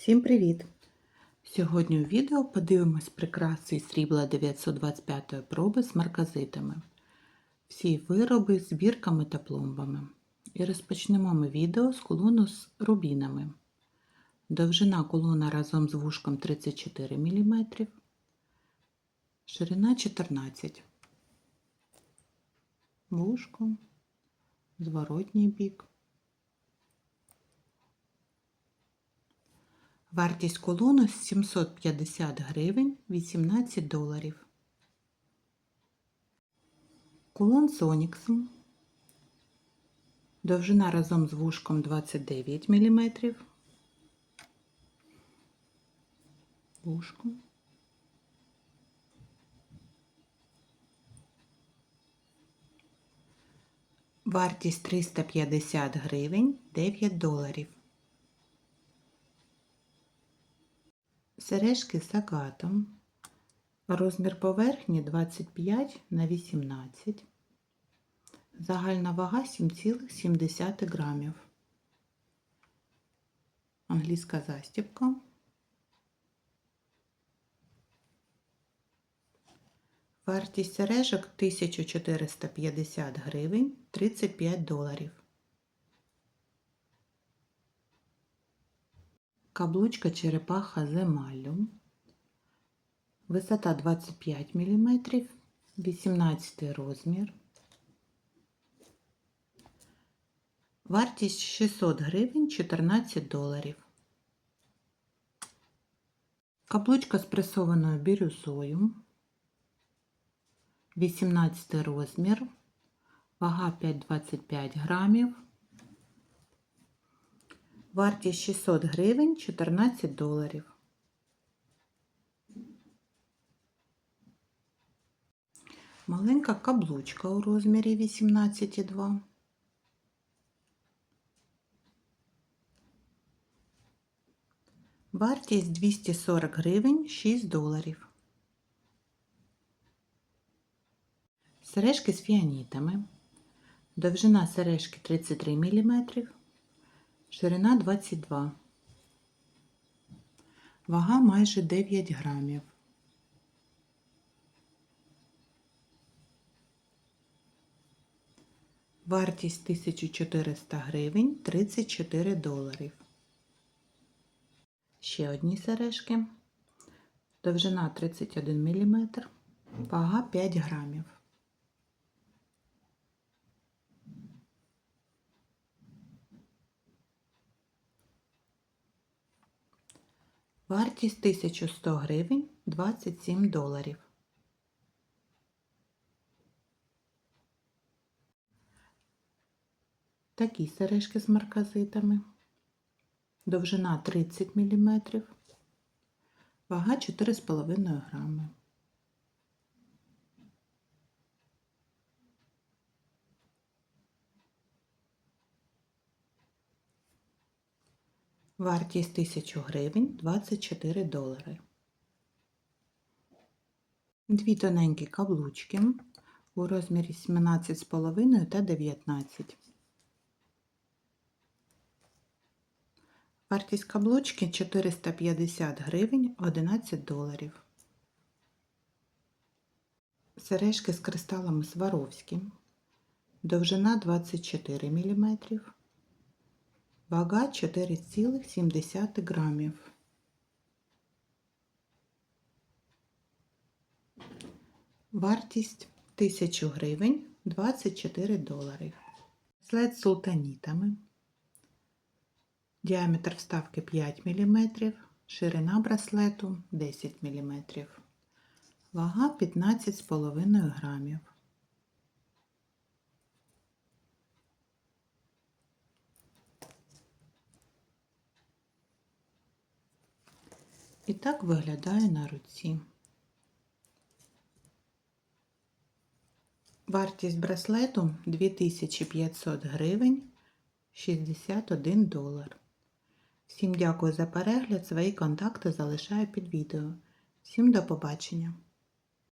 Всім привіт! Сьогодні у відео подивимось прикраси срібла 925 проби з марказитами. Всі вироби з бірками та пломбами. І розпочнемо ми відео з кулону з рубінами. Довжина кулона разом з вушком 34 мм, ширина 14 Вушко, зворотній бік. Вартість колону 750 гривень 18 доларів. Кулон з оніксом. Довжина разом з вушком 29 мм. Вушко. Вартість 350 гривень 9 доларів. Сережки з агатом. Розмір поверхні 25 на 18. Загальна вага 7,7 грамів. Англійська застібка. Вартість сережок 1450 гривень 35 доларів. Каблучка черепаха з емаллю. Висота 25 мм, 18 розмір. Вартість 600 гривень 14 доларів. Каблучка з пресованою бірюзою. 18 розмір. Вага 5,25 грамів. Вартість 600 гривень 14 доларів. Маленька каблучка у розмірі 18,2. Вартість 240 гривень 6 доларів. Сережки з фіанітами. Довжина сережки 33 мм. Ширина 22. Вага майже 9 грамів. Вартість 1400 гривень 34 доларів. Ще одні сережки. Довжина 31 мм. Вага 5 грамів. Вартість 1100 гривень 27 доларів. Такі сережки з марказитами. Довжина 30 мм. Вага 4,5 грами. Вартість 1000 гривень 24 долари. Дві тоненькі каблучки у розмірі 17,5 та 19. Вартість каблучки 450 гривень 11 доларів. Сережки з кристалами Сваровські. Довжина 24 мм. Вага 4,7 грамів. Вартість 1000 гривень 24 долари. След султанітами. Діаметр вставки 5 мм, ширина браслету 10 мм. Вага 15,5 грамів. І так виглядає на руці. Вартість браслету 2500 гривень 61 долар. Всім дякую за перегляд. Свої контакти залишаю під відео. Всім до побачення!